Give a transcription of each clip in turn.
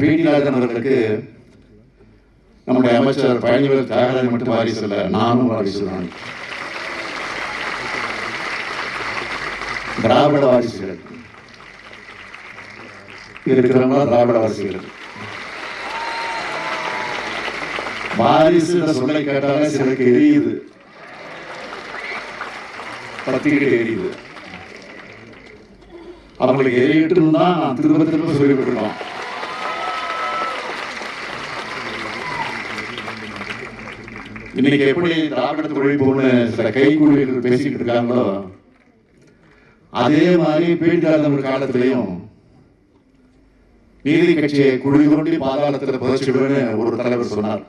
பிடி அவர்களுக்கு நம்முடைய அமைச்சர் பழனிவேல் தியாகராஜன் மட்டும் வாரிசு இல்லை நானும் வாரிசு தான் திராவிட வாரிசுகள். இருக்கிறவங்க திராவிட வாரிசுகள். வாரிசு சொல்லை கேட்டாலே சிலருக்கு எரியுது. பத்திரிகை எரியுது. அவங்களுக்கு எரியிட்டு தான் திரும்ப திரும்ப சொல்லிவிட்டுருக்கோம் இன்னைக்கு எப்படி திராவிடத்து ஒழிப்புன்னு சில கைகூலிகள் பேசிக்கிட்டு இருக்காங்களோ அதே மாதிரி பீடிகாலம் காலத்திலையும் நீதி கட்சியை குழி தோண்டி பாதாளத்தில் புதைச்சிடுவேன்னு ஒரு தலைவர் சொன்னார்.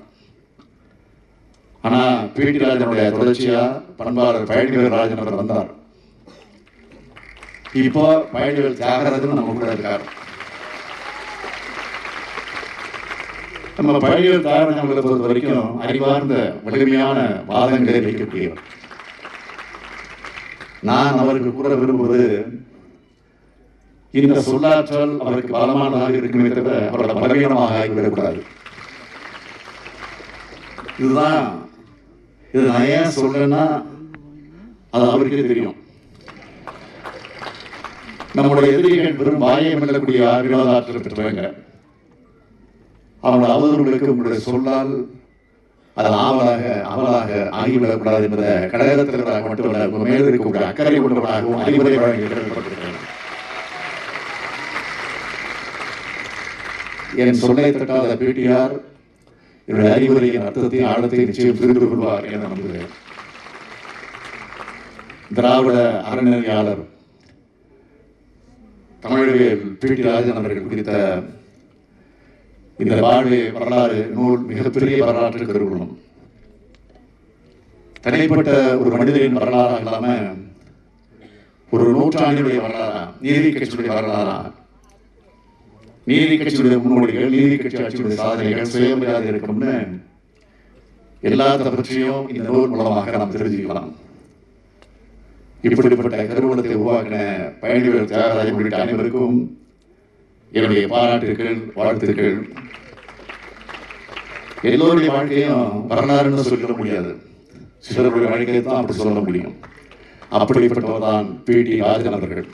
ஆனா பிடி ராஜனுடைய தொடர்ச்சியா பண்பாளர் பழனிவேல் ராஜன் அவர் வந்தார். இப்போ பயணிகள் தியாகராஜன் நம்ம கூட இருக்கார். நம்ம பழைய தாரணங்களை பொறுத்த வரைக்கும் அறிவார்ந்த வலிமையான வாதங்களை வைக்கக்கூடியவர். நான் அவருக்கு கூற விரும்புவது இந்த சொல்லாற்றல் அவருக்கு பலமானதாக இருக்குமே தவிர அவரோட பலவீனமாக ஆகிவிடக்கூடாது இதுதான் இது நான் ஏன் சொல்றேன்னா அது அவருக்கே தெரியும். நம்முடைய எதிரிகள் வெறும் வாயை மெல்லக்கூடிய வினோத ஆற்றல் பெற்றவங்க. அவங்களோட அவதூறுகளுக்கு உங்களுடைய சொல்லால் அது ஆவலாக அவலாக ஆகிவிடக்கூடாது என்பதை கடகத்தினராக மட்டுமல்ல உங்க மேல் இருக்கக்கூடிய அக்கறை கொண்டவராகவும் அறிவுரை வழங்கி என் சொல்லை தட்டாத பிடிஆர் என்னுடைய அறிவுரையின் அர்த்தத்தை ஆழத்தை நிச்சயம் புரிந்து கொள்வார் என நம்புகிறேன். திராவிட அறநிலையாளர் தமிழவேல் பிடி ராஜன் அவர்கள் குறித்த இந்த வாழ்வே வரலாறு நூல் மிகப்பெரிய வரலாற்று கருவூலம். தனிப்பட்ட ஒரு மனிதனின் வரலாறாக இல்லாம ஒரு நூற்றாண்டினுடைய வரலாறா? நீதி கட்சியுடைய வரலாறா? நீதி கட்சியுடைய முன்னோடிகள் நீதி கட்சி ஆட்சியுடைய சாதனைகள் சுயமரியாதை இருக்கும்னு எல்லாத்த பற்றியும் இந்த நூல் மூலமாக நாம் தெரிஞ்சுக்கலாம். இப்படிப்பட்ட கருவூலத்தை உருவாக்கின பயணிகள் தியாகராஜன் உள்ளிட்ட அனைவருக்கும் என்னுடைய பாராட்டுகள் வாழ்த்துக்கள். எல்லோருடைய வாழ்க்கையும் வரலாறுன்னு சொல்லிட முடியாது. சிலருடைய வாழ்க்கையை தான் அப்படி சொல்ல முடியும். அப்படிப்பட்டவர் தான் பி. டி. ராஜன் அவர்கள்.